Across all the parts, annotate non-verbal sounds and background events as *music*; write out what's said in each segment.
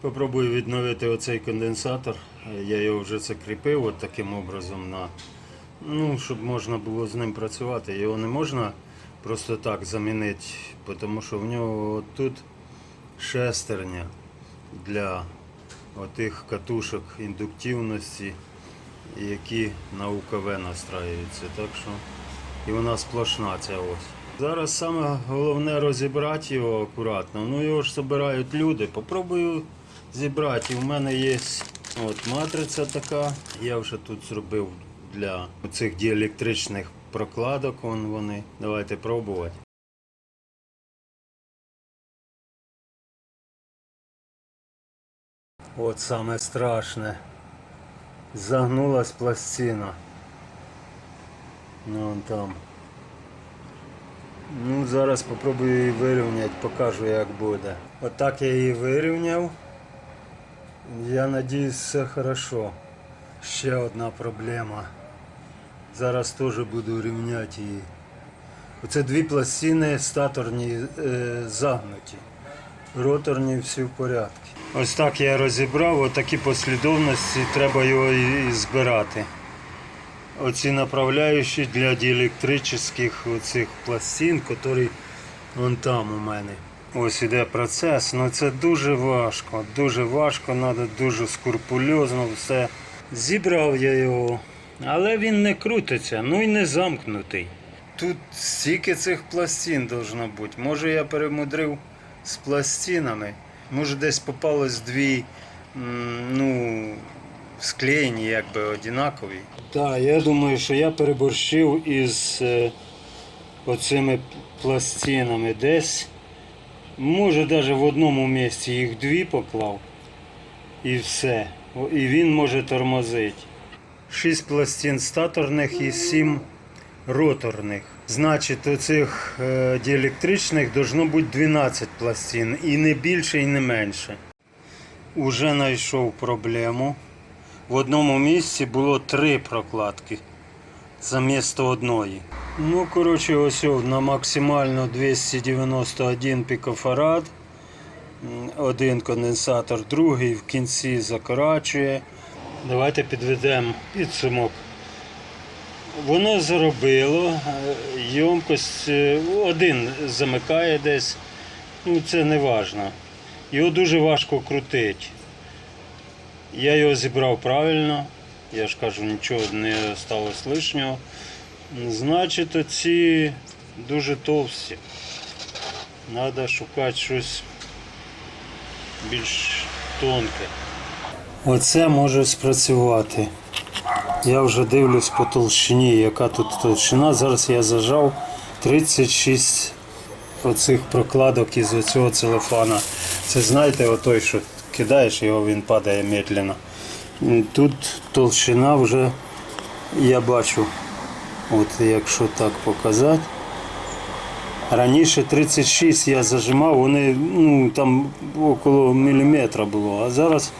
Попробую відновити оцей конденсатор. Я його вже закріпив от таким образом на ну, щоб можна було з ним працювати. Його не можна просто так замінити, тому що в нього тут шестерня для отих катушок індуктивності, які на УКВ настраюються. Так що і вона сплошна ця ось. Зараз саме головне розібрати його акуратно. Ну його ж збирають люди. Попробую зібрати. В мене є от матриця така. Я вже тут зробив для цих діелектричних прокладок. Вон вони. Давайте пробувати. От саме страшне. Загнулась пластина. Ну вон там. Ну, зараз спробую її вирівняти, покажу як буде. Отак я її вирівняв. Я надіюсь, все хорошо. Ще одна проблема. Зараз теж буду рівняти її. Оце дві пластини статорні е, загнуті. Роторні всі в порядку. Ось так я розібрав, отакі послідовності, треба його і збирати. Оці направляючі для діелектричних оцих пластин, які вон там у мене. Ось іде процес. Ну це дуже важко. Дуже важко, треба дуже скрупульозно все. Зібрав я його, але він не крутиться, ну і не замкнутий. Тут стільки цих пластин должно бути. Може я перемудрив з пластинами. Може десь попалось дві, ну, склеєні, якби однакові. Так, я думаю, що я переборщив із е, оцими пластинами десь. Може навіть в одному місці їх дві поклав. І все. І він може тормозити. Шість пластин статорних і сім роторних. Значить, оцих е, діелектричних должно бути 12 пластин. І не більше, і не менше. Уже знайшов проблему. В одному місці було три прокладки замість одної. Ну, коротше, ось на максимально 291 пікофарад. Один конденсатор, другий в кінці закорачує. Давайте підведемо підсумок. Воно заробило, е, ємкость е, один замикає десь, ну це не важно. Його дуже важко крутити. Я його зібрав правильно, я ж кажу, нічого не сталося лишнього. Значить, оці дуже товсті. Треба шукати щось більш тонке. Оце може спрацювати. Я вже дивлюсь по толщині, яка тут толщина. Зараз я зажав 36 оцих прокладок із оцього целофана. Це знаєте, отой, що кидаєш його, він падає медленно. Тут толщина вже я бачу, от якщо так показати. Раніше 36 я зажимав, вони ну, там около міліметра було, а зараз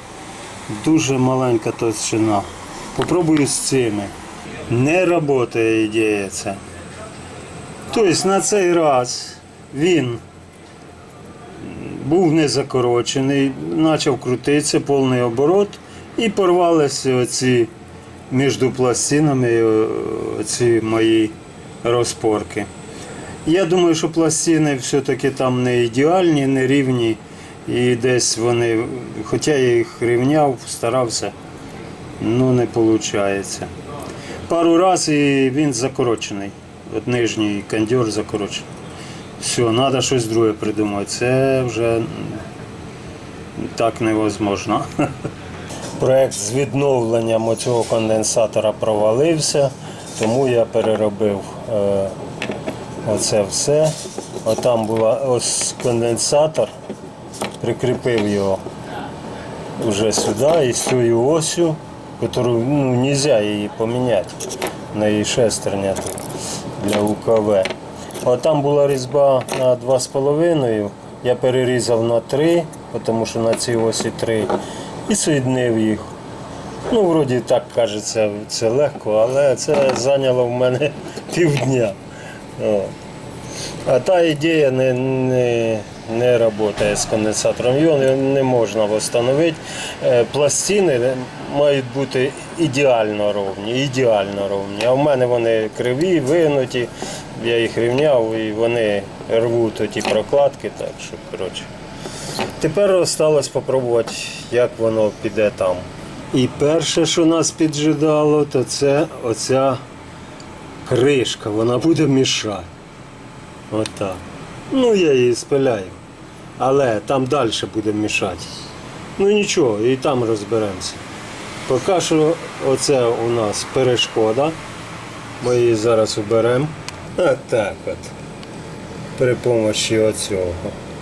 дуже маленька толщина. Попробую з цими. Не працює ідея ця. Тобто на цей раз він був не закорочений, почав крутитися повний оборот і порвалися оці між пластинами ці мої розпорки. Я думаю, що пластини все-таки там не ідеальні, не рівні. І десь вони, хоча я їх рівняв, старався, ну не виходить. Пару разів і він закорочений. От нижній кондьор закорочений. Все, треба щось друге придумати. Це вже так невозможно. *laughs* Проект з відновленням оцього конденсатора провалився, тому я переробив е, оце все. Отам була ось конденсатор, прикріпив його вже сюди і з цією осю, яку ну, не можна її поміняти. На її шестерня для УКВ. А там була різьба на 2,5, я перерізав на 3, тому що на цій осі 3, і соєднив їх. Ну, вроді так кажеться, це легко, але це зайняло в мене *laughs* півдня. А та ідея не, не, не працює з конденсатором. Його не- не можна встановити. Е, Пластини мають бути ідеально ровні, ідеально ровні. А в мене вони криві, вигнуті. Я їх рівняв і вони рвуть оті прокладки. Так що, коротше. Тепер осталось спробувати, як воно піде там. І перше, що нас піджидало, то це оця кришка, вона буде мішати. Отак. Ну, я її спиляю. Але там далі буде мішати. Ну нічого, і там розберемося. Поки що оце у нас перешкода. Ми її зараз уберемо. Отак от. При помощі оцього.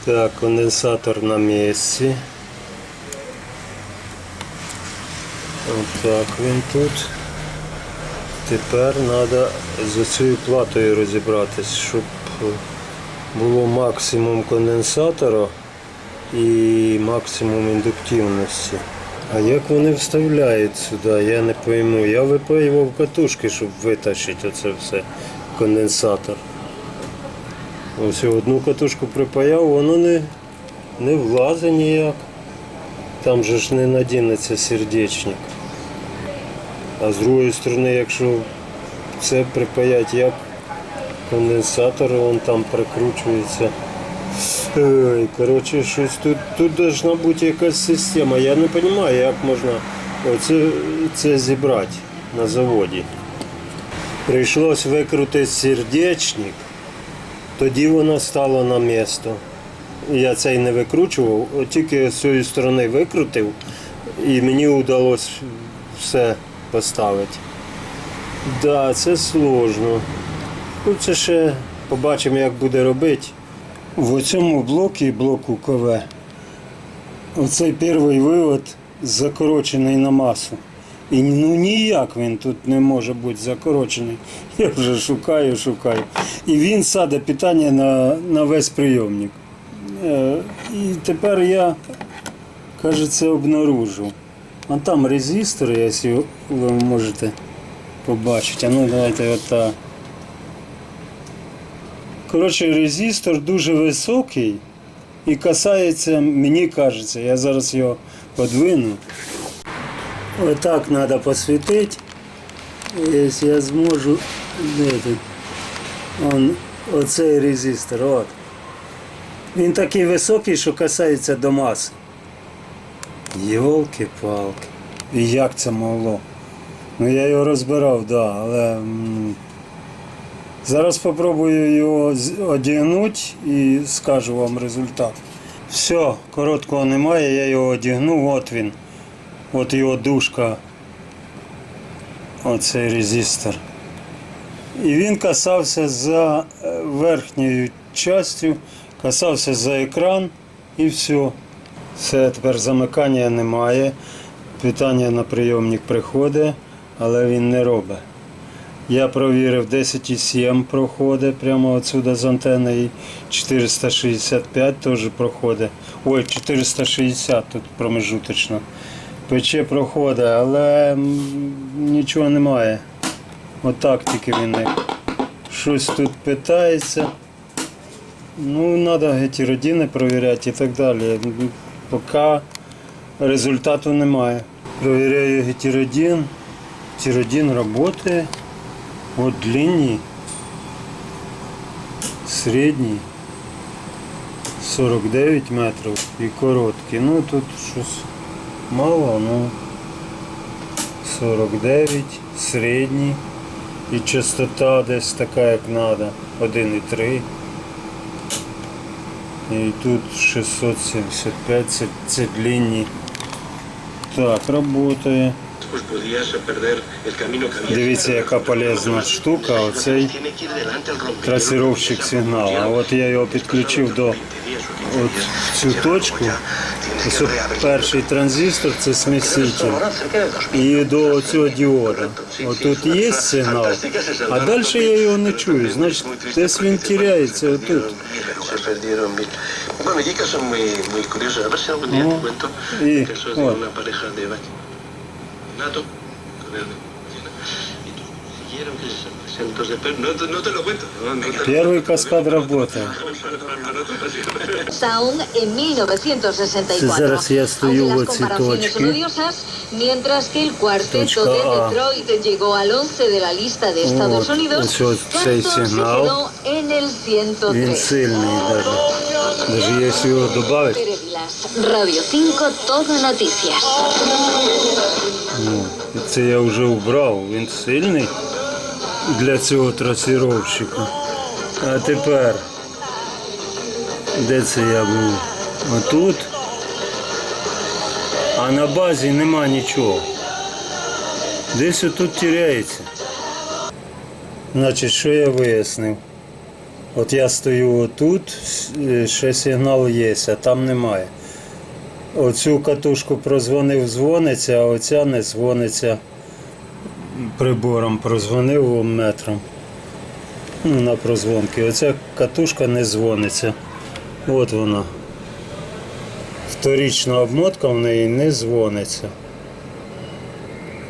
Так, конденсатор на місці. Отак він тут. Тепер треба з цією платою розібратись, щоб було максимум конденсатора і максимум індуктивності. А як вони вставляють сюди, я не пойму. Я випаював катушки, щоб витащити оце все, конденсатор. Ось одну катушку припаяв, воно не, не влазить ніяк. Там же ж не надінеться сердечник. А з другої сторони, якщо це припаять як конденсатор, він там прикручується. Ой, коротше, щось тут, тут должна бути якась система. Я не розумію, як можна оце, це зібрати на заводі. Прийшлось викрутити сердечник, тоді воно стало на місто. Я цей не викручував, тільки з цієї сторони викрутив, і мені вдалося все поставити. Да, це сложно. Ну, це ще побачимо, як буде робити. В цьому блокі, блоку КВ, оцей перший вивод закорочений на масу. І ну ніяк він тут не може бути закорочений. Я вже шукаю, шукаю. І він саде питання на, на весь прийомник. Е, І тепер я, кажеться, обнаружив. А там резистор, якщо ви можете побачити. А ну давайте отак. Коротше, резистор дуже високий і касається, мені кажеться, я зараз його подвину. Отак треба посвітити. Якщо я зможу. Оцей резистор. От. Він такий високий, що касається до маси. Йолки-палки. І як це могло? Ну я його розбирав, так, да, але. Зараз спробую його одягнути і скажу вам результат. Все, короткого немає, я його одягнув, от він. От його дужка. Оцей резистор. І він касався за е, верхньою частю, касався за екран і все. Все, тепер замикання немає. Питання на прийомник приходить, але він не робить. Я провірив 10,7 проходить прямо отсюда з антени і 465 теж проходить. Ой, 460 тут промежуточно. ПЧ проходить, але нічого немає. Отак тільки він. Щось тут питається. Ну, треба гетеродіни провіряти і так далі. Поки результату немає. Провіряю гетеродін. Гетеродін працює. Вот длинній, середній 49 метрів і короткий. Ну тут щось мало, ну 49, середній і частота десь така, як треба, 1,3. І тут 675, це, це длинні. Так, працює. Дивіться, яка полезна штука, оцей трасировщик сигналу. От я його підключив до от цю точку. Ось от перший транзистор це сміситель. І до цього діода. Отут є сигнал, а далі я його не чую. Значить, десь він тіряється отут. Una pareja de nato y. Entonces, pero no, te- no te lo cuento. No, no te- Перший каскад работає. Sound en 1964. Зараз я стою Aunque в las оці comparaciones son точки. odiosas, mientras que el cuarteto Точка de А. Detroit llegó al 11 de la lista de Estados Вот, Unidos, ось цей Clapton se сигнал. quedó en el Він 103. сильний даже. Даже якщо його додати, Pere Vilas, Radio 5, Todo Noticias. ну, це я вже убрав, він сильний для цього трасіровщика. А тепер, де це я був? Отут. А на базі нема нічого. Десь отут тіряється. Значить, що я вияснив? От я стою отут, е, ще сигнал є, а там немає. Оцю катушку прозвонив, дзвониться, а оця не дзвониться прибором, прозвонив метром. Ну, на прозвонки. Оця катушка не дзвониться. От вона. Вторічна обмотка в неї не дзвониться.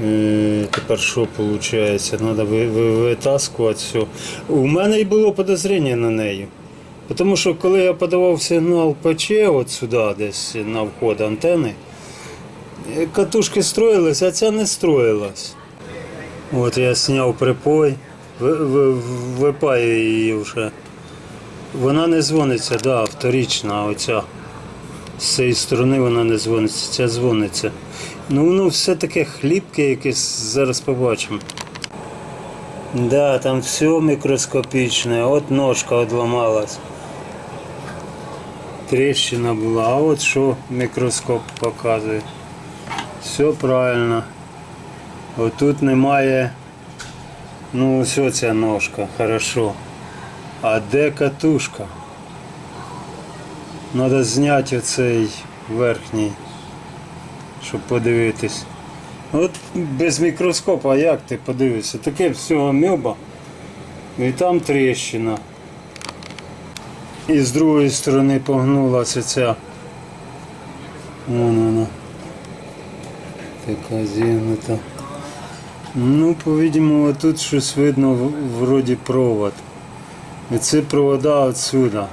Е, Тепер що виходить? Треба витаскувати все. У мене і було подозріння на неї. Тому що коли я подавав сигнал ПЧ от сюди, десь на вход антени, е, катушки строїлись, а ця не строїлась. От я зняв припой, ви- ви- випаю її вже. Вона не дзвониться, да, вторічна оця. З цієї сторони вона не дзвониться, ця дзвониться. Ну воно все таке хлібке якесь, зараз побачимо. Да, там все мікроскопічне, от ножка одламалась. Трещина була, а от що мікроскоп показує. Все правильно. Отут немає. Ну, ось ця ножка, хорошо. А де катушка? Треба зняти оцей верхній, щоб подивитись. От без мікроскопа як ти подивишся? Таке все амеба. І там тріщина. І з другої сторони погнулася ця. Вон вона. Така зігнута. Ну, по-видимому, тут щось видно вроді провод. І це провода отсюда.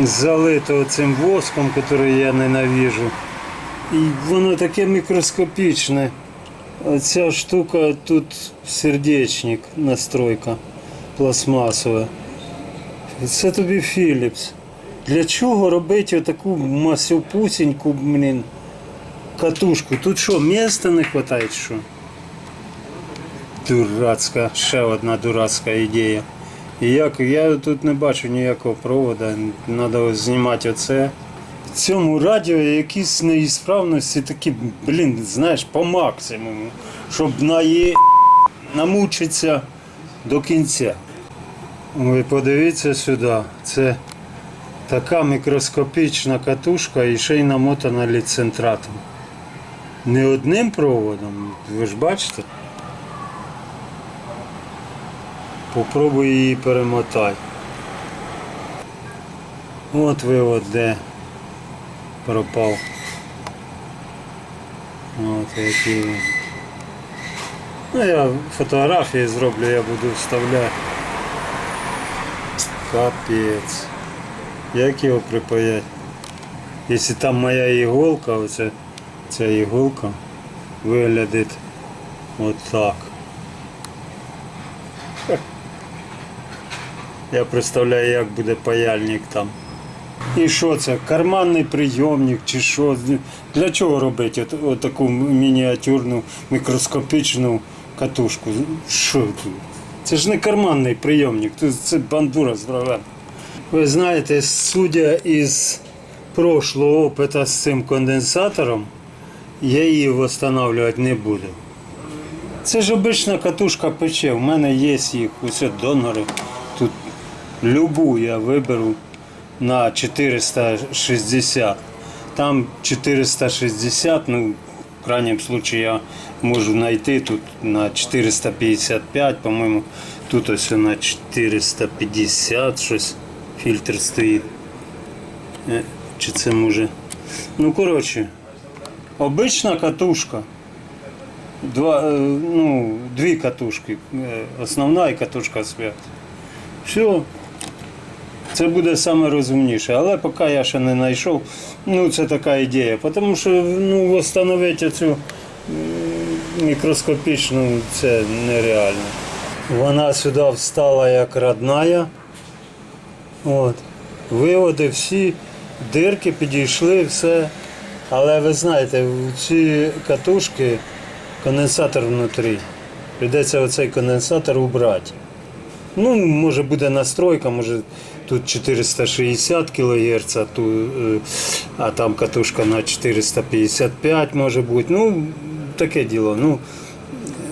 Залито цим воском, який я ненавижу. І воно таке мікроскопічне. Оця штука тут сердечник, настройка пластмасова. Це тобі Philips. Для чого робити отаку масюпусіньку, блін, катушку? Тут що, міста не вистачає, що? Дурацька, ще одна дурацька ідея. І як я тут не бачу ніякого провода, треба знімати оце. В цьому радіо якісь неісправності такі, блін, знаєш, по максимуму, щоб нає... намучитися до кінця. Ви подивіться сюди, це така мікроскопічна катушка і ще й намотана ліцентратом. Не одним проводом, ви ж бачите? Попробуй її перемотай. От вивод де пропав. От який. він. Ну я фотографії зроблю, я буду вставляти. Капець. Як його припаять? Якщо там моя іголка, оце ця іголка виглядить от Я представляю, як буде паяльник там. І що це? Карманний прийомник чи що? Для чого робити от, от таку мініатюрну мікроскопічну катушку? Що тут? Це ж не карманний прийомник, це бандура здоровенна. Ви знаєте, судя із прошлого опиту з цим конденсатором, я її встановлювати не буду. Це ж обична катушка пече. У мене є їх усе донори. Тут любу я виберу на 460. Там 460, ну, в крайнем случае я можу знайти тут на 455, по-моєму, тут ось на 450 щось фільтр стоїть. Е, Чи це може. Ну, коротше, обична катушка. два, е, ну, дві катушки. е, Основна і катушка свят. Все. Це буде саме розумніше. Але поки я ще не знайшов, ну це така ідея. Тому що ну, встановити цю мікроскопічну це нереально. Вона сюди встала як родная. От. Виводи всі, дирки підійшли, все. Але ви знаєте, ці катушки конденсатор внутрі. Прийдеться оцей конденсатор убрати. Ну, може буде настройка, може тут 460 кГц, а, ту, е, а там катушка на 455 може бути. Ну, таке діло. Ну,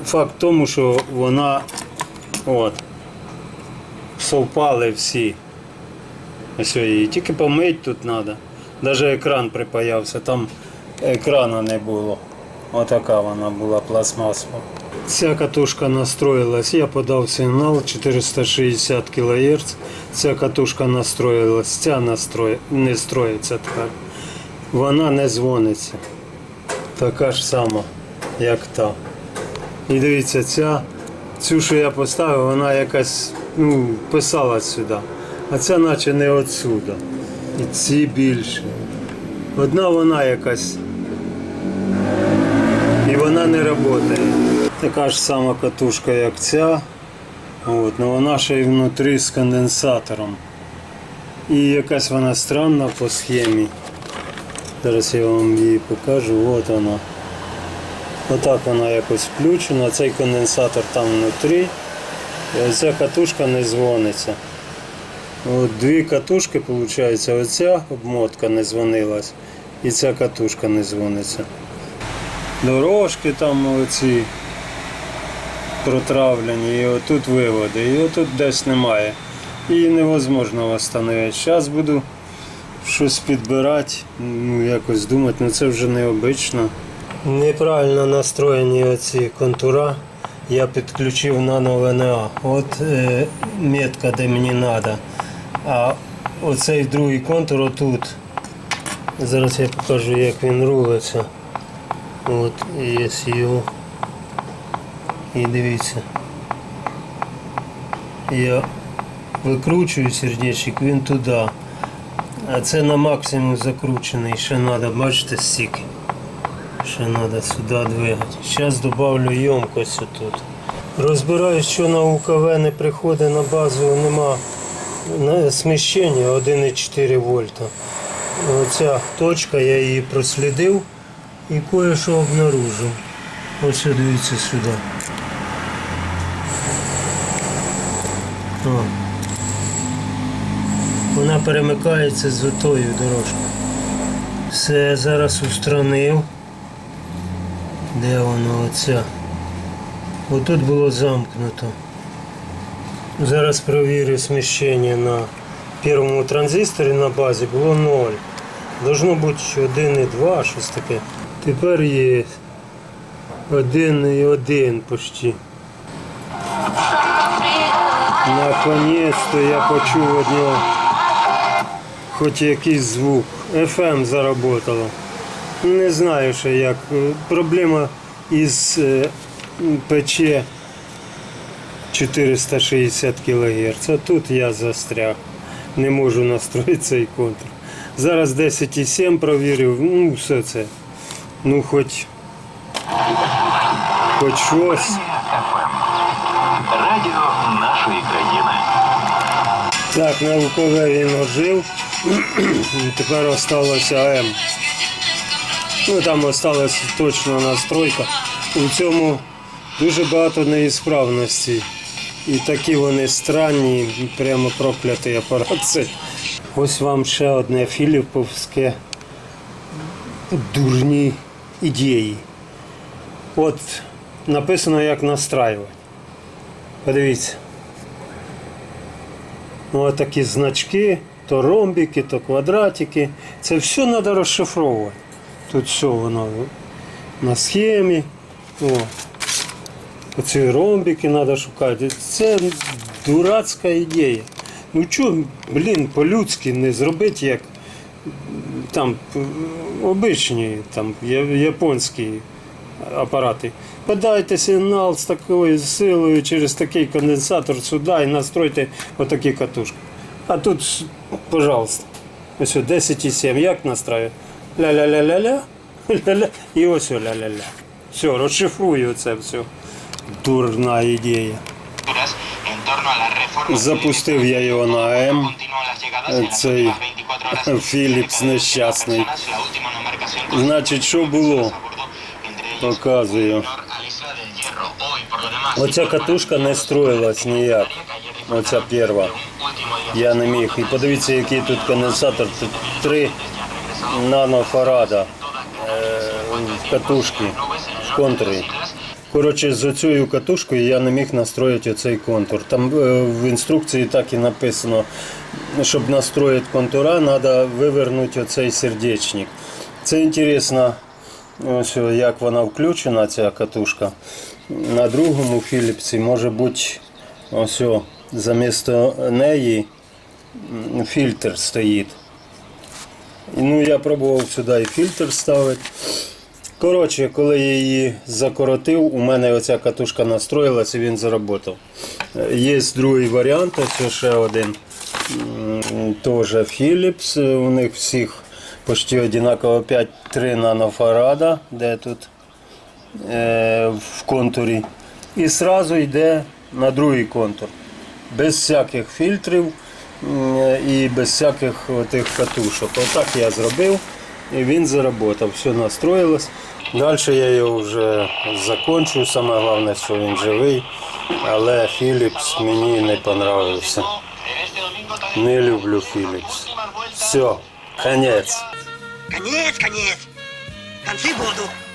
факт в тому, що вона от, совпали всі. Ось її. Тільки помить тут треба. Навіть екран припаявся, там екрана не було. Отака вона була пластмасова. Ця катушка настроїлась, я подав сигнал 460 кГц. Ця катушка настроїлась, ця настрой... не строїться тепер. Вона не дзвониться. Така ж сама, як та. І дивіться, ця, цю, що я поставив, вона якась ну, писалась сюди. А ця наче не отсюда. І ці більше. Одна вона якась. І вона не працює. Така ж сама катушка, як ця. От, але вона ще й внутрі з конденсатором. І якась вона странна по схемі. Зараз я вам її покажу. От вона. Отак вона якось включена, цей конденсатор там внутрі. І оця катушка не дзвониться. От дві катушки, виходить, оця обмотка не дзвонилась і ця катушка не дзвониться. Дорожки там оці протравлені, і отут виводи, і отут десь немає. Її невозможно встановити. Зараз буду щось підбирати, ну якось думати, ну це вже необично. Неправильно настроєні оці контура. Я підключив нано ВНА. От е, метка, де мені треба. А оцей другий контур отут. Зараз я покажу, як він рулиться. От ESU. І дивіться. Я викручую сердечник, він туди. А це на максимум закручений. Ще треба, бачите, стільки. Ще треба сюди двигати. Зараз додавлю ємкость тут. Розбираю, що на УКВ не приходить на базу, нема сміщення 1,4 вольта. Оця точка, я її прослідив і кое-що обнаружив. Ось дивіться сюди. О. Вона перемикається з отою дорожкою. Все, зараз устранив. Де воно оця? Отут було замкнуто. Зараз провірю сміщення на першому транзисторі на базі було 0. Должно бути 1,2, щось таке. Тепер є 1,1 почти. Наконець-то я почув від хоч якийсь звук. FM заработало. Не знаю ще як. Е, Проблема із ПЧ 460 кГц. А тут я застряг. Не можу настроїти цей контур. Зараз 10,7 провірив. Ну, все це. Ну хоч. Хоч щось. Радіо. Так, на УКВ він ожив. Тепер осталося АМ. Ну там осталась точна настройка. У цьому дуже багато неісправностей. І такі вони странні, прямо проклятий апарат. Ось вам ще одне філіповське дурні ідеї. От написано, як настраювати. Подивіться. Ну, такі значки, то ромбики, то квадратики. Це все треба розшифровувати. Тут все воно на схемі. О. Оці ромбики треба шукати. Це дурацька ідея. Ну чого, блін, по-людськи не зробити як там обичні, там, японські апарати. Подайте сигнал з такою силою через такий конденсатор сюди і настройте отакі катушки. А тут, пожалуйста, ось о, 10,7. Як настраю? Ля-ля-ля-ля-ля. Ля-ля. І ось ля-ля-ля. Все, розшифрую це все. Дурна ідея. Запустив я його на АМ. Цей últimas 24 horas Філіпс нещасний. Значить, що було? Показую. Оця катушка не строїлась ніяк. Оця перша. Я не міг. І подивіться, який тут конденсатор. Тут 3 нанофарада е, в катушці, в контурі. Коротше, з оцією катушкою я не міг настроїти оцей контур. Там е, в інструкції так і написано, щоб настроїти контура, треба вивернути оцей сердечник. Це інтересно, ось як вона включена, ця катушка. На другому Філіпсі може бути ось о, замісто неї фільтр стоїть. Ну, я пробував сюди і фільтр ставити. Коротше, коли я її закоротив, у мене оця катушка настроїлась і він заработав. Є другий варіант, ось ще один. Теж Philips. У них всіх почти однаково 5-3 нанофарада, де тут е, в контурі. І одразу йде на другий контур. Без всяких фільтрів і без всяких отих катушок. Отак я зробив і він заработав. Все настроїлось. Далі я його вже закончу. Саме головне, що він живий. Але Philips мені не понравився. Не люблю Philips. Все, конець. Конец, конец. Концы будут.